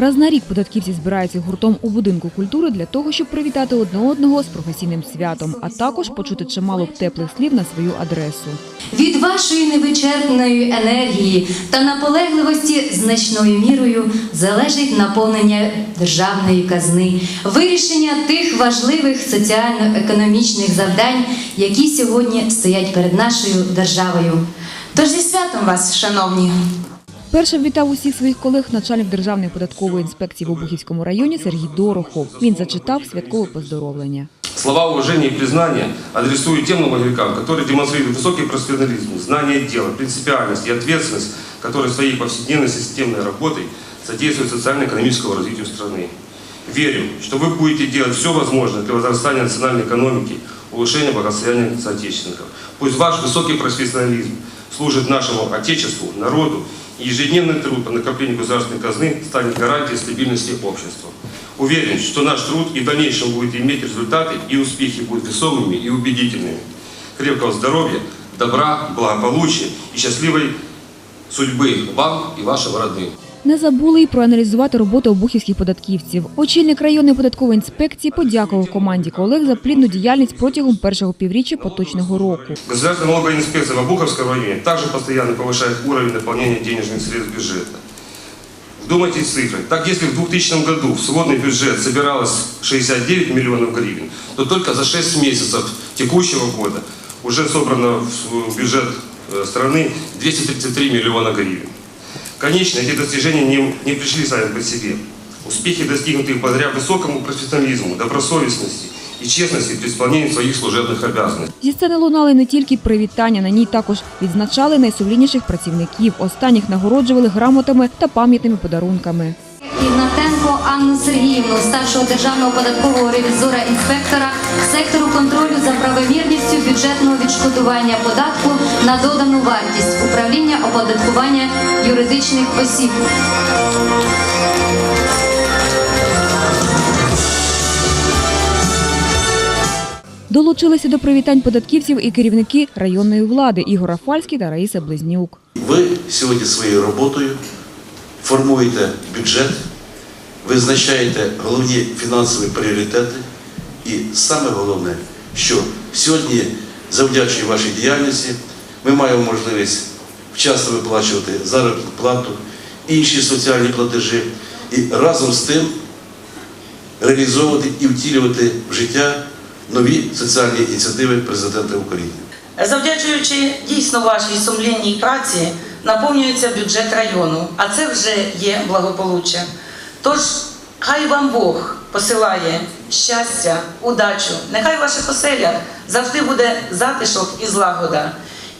Раз на рік податківці збираються гуртом у будинку культури для того, щоб привітати одне одного з професійним святом, а також почути чимало теплих слів на свою адресу. Від вашої невичерпної енергії та наполегливості значною мірою залежить наповнення державної казни, вирішення тих важливих соціально-економічних завдань, які сьогодні стоять перед нашою державою. Тож зі святом вас, шановні! Першим вітав усіх своїх колег начальник Державної податкової інспекції в Обухівському районі Сергій Дорохов. Він зачитав святкове поздоровлення. Слова уважения и признания адресую тем налоговикам, которые демонстрируют высокий профессионализм, знание дела, принципиальность и ответственность, которые своей повседневной системной работой содействуют социально-экономическому развитию страны. Верю, что вы будете делать все возможное для возрастания национальной экономики, улучшения благосостояния соотечественников. Пусть ваш высокий профессионализм служит нашему Отечеству, народу, и ежедневный труд по накоплению государственной казны станет гарантией стабильности общества. Уверен, что наш труд и в дальнейшем будет иметь результаты, и успехи будут весомыми и убедительными. Крепкого здоровья, добра, благополучия и счастливой судьбы вам и вашим родным. Не забули й проаналізувати роботу обухівських податківців. Очільник районної податкової інспекції подякував команді колег за плідну діяльність протягом першого півріччя поточного року. Государственная налоговая инспекция в Обуховском районе также постоянно повышает уровень наполнения денежных средств бюджета. Вдумайтесь в цифры. Так, если в 2000 году в сводный бюджет собиралось 69 миллионов гривен, то только за 6 месяцев текущего года уже собрано в бюджет э, страны 233 миллиона гривен. Конечно, эти достижения не, не пришли сами по себе. Успехи достигнуты благодаря высокому профессионализму, добросовестности и честности при исполнении своих служебных обязанностей. Зі сцени лунали не тільки привітання, на ній також відзначали найсумлінніших працівників. Останніх нагороджували грамотами та пам'ятними подарунками. Ігнатенко Анну Сергіївну, старшого державного податкового ревізора інспектора сектору контролю за правомірністю бюджетного відшкодування податку на додану вартість управління оподаткування юридичних осіб. Долучилися до привітань податківців і керівники районної влади Ігор Рафальський та Раїса Близнюк. Ви сьогодні своєю роботою формуєте бюджет, визначаєте головні фінансові пріоритети. І саме головне, що сьогодні, завдячуючи вашій діяльності, ми маємо можливість вчасно виплачувати заробітну плату, інші соціальні платежі і разом з тим реалізовувати і втілювати в життя нові соціальні ініціативи президента України. Завдячуючи дійсно вашій сумлінній праці, наповнюється бюджет району, а це вже є благополуччя. Тож хай вам Бог посилає щастя, удачу, нехай в ваших оселях завжди буде затишок і злагода.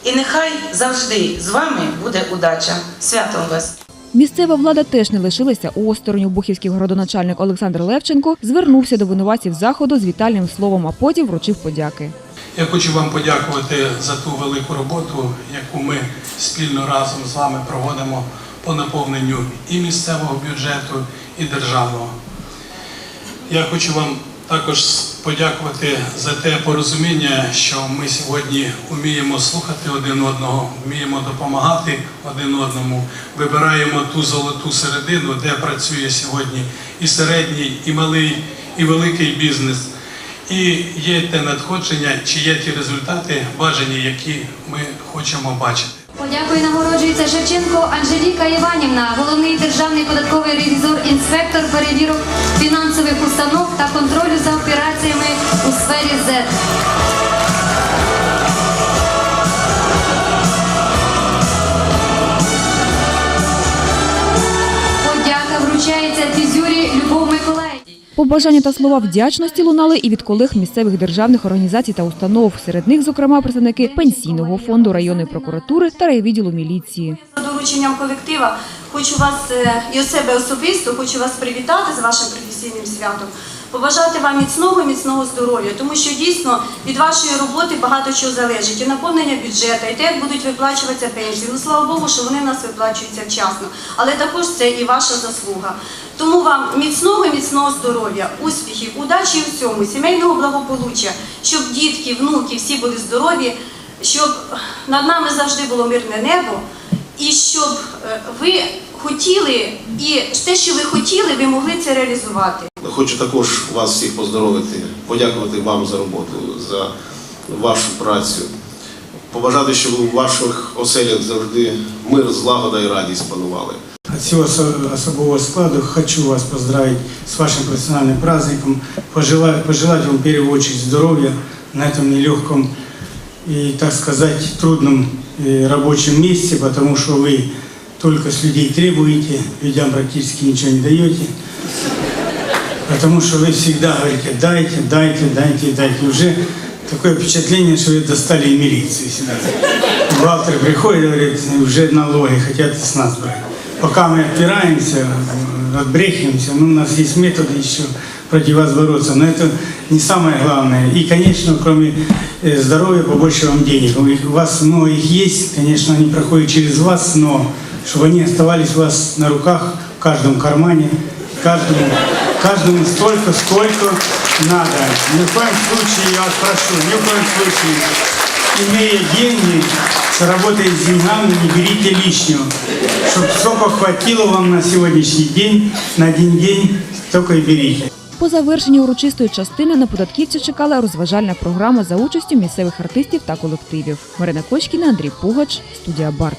І нехай завжди з вами буде удача. Святом вас! Місцева влада теж не лишилася осторонь. Бухівський городоначальник Олександр Левченко звернувся до винуватців заходу з вітальним словом, а потім вручив подяки. Я хочу вам подякувати за ту велику роботу, яку ми спільно разом з вами проводимо по наповненню і місцевого бюджету, і державного. Я хочу вам також подякувати за те порозуміння, що ми сьогодні вміємо слухати один одного, вміємо допомагати один одному, вибираємо ту золоту середину, де працює сьогодні і середній, і малий, і великий бізнес. І є те надходження, чи є ті результати бажані, які ми хочемо бачити. Подякою нагороджується Шевченко Анжеліка Іванівна, головний державний податковий ревізор, інспектор перевірок фінансових установ та контролю за операціями у сфері ЗЕД. Подяка вручається Тізюрі Любов Миколаївні. Побажання та слова вдячності лунали і від колег місцевих державних організацій та установ. Серед них, зокрема, представники пенсійного фонду районної прокуратури та райвідділу міліції. Дорученням колектива хочу вас е, і себе особисто хочу вас привітати з вашим професійним святом, побажати вам міцного, міцного здоров'я, тому що дійсно від вашої роботи багато чого залежить. І наповнення бюджету, і те, як будуть виплачуватися пенсії. Ну слава Богу, що вони в нас виплачуються вчасно. Але також це і ваша заслуга. Тому вам міцного, міцного здоров'я, успіхів, удачі у всьому, сімейного благополуччя, щоб дітки, внуки всі були здорові, щоб над нами завжди було мирне небо. І щоб е, ви хотіли, і те, що ви хотіли, ви могли це реалізувати. Хочу також вас всіх поздоровити, подякувати вам за роботу, за вашу працю. Побажати, щоб у ваших оселях завжди мир, злагода і радість панували. От всего осо- особого складу хочу вас поздравить с вашим профессиональным праздником, пожелать, пожелать вам в первую очередь здоровья на этом нелегком и, так сказать, трудном э, рабочем месте, потому что вы только с людей требуете, людям практически ничего не даете. Потому что вы всегда говорите, дайте, дайте, дайте, дайте. И уже такое впечатление, что вы достали и милицию сюда. Бухгалтер приходит и говорит, уже налоги хотят с нас брать. Пока мы отпираемся, э, отбрехиваемся, ну, у нас есть методы еще против вас бороться, но это не самое главное. И, конечно, кроме э, здоровья, побольше вам денег. У их- У вас много их есть, конечно, они проходят через вас, но чтобы они оставались у вас на руках, в каждом кармане, каждому, каждому столько, сколько надо. Ни в коем случае, я вас прошу, ни в коем случае, имея деньги, работая с деньгами, не берите лишнего. Чтобы сколько хватило вам на сегодняшний день, на один день, столько и берите. По завершенні урочистої частини на податківців чекала розважальна програма за участю місцевих артистів та колективів. Марина Кочкіна, Андрій Пугач, студія Барт.